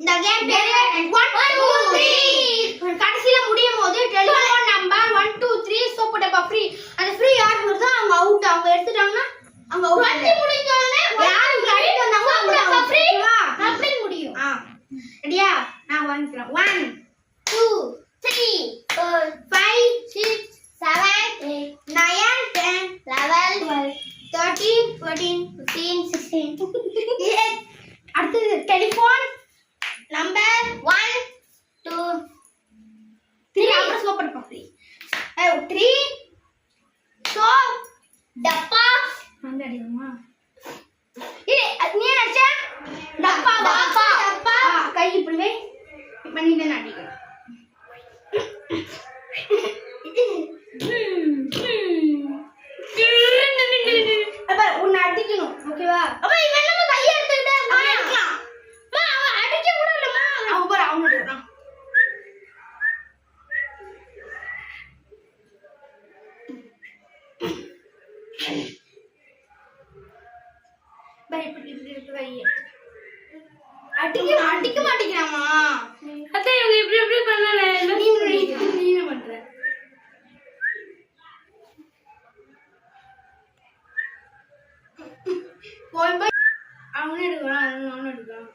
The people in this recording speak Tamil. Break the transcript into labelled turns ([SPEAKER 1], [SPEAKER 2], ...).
[SPEAKER 1] இந்த கேம் பேரு ஒன் டூ த்ரீ கடைசியில முடியும் போது telephone number one two three soap டப்பா ஃப்ரீ அந்த ஃப்ரீ யார் வருதோ அவங்க அவுட் அவங்க எடுத்துட்டாங்கன்னா அவங்க அவுட் முடிஞ்சோடனே யாரு கழிட்டு வந்தாங்க அவங்க ஃப்ரீ அப்படி முடியும். ஆ. ரெடியா? நான் வாங்கிக்கிறேன் one two three four five six seven eight nine ten eleven twelve thirteen fourteen fifteen sixteen அடுத்தது telephone number one two three அப்புறம் சோப் எடுப்போம் த்ரீ த்ரீ சோப் டப்பா அங்க அடிக்குமா அது நீ அடிச்ச டப்பா டப்பா டப்பா. கை இப்படி வை. இப்ப நீ தான் அடிக்கணும் இருக்கு கையை அடிக்க அடிக்க மாட்டேங்கிறாமா
[SPEAKER 2] அத்தை இவங்க இப்படி இப்படி பண்ணல
[SPEAKER 1] நீ என்ன- நீ என்ன பண்ற? போய் போய். அவனே எடுக்கிறான் அவனும் எடுக்கிறான்.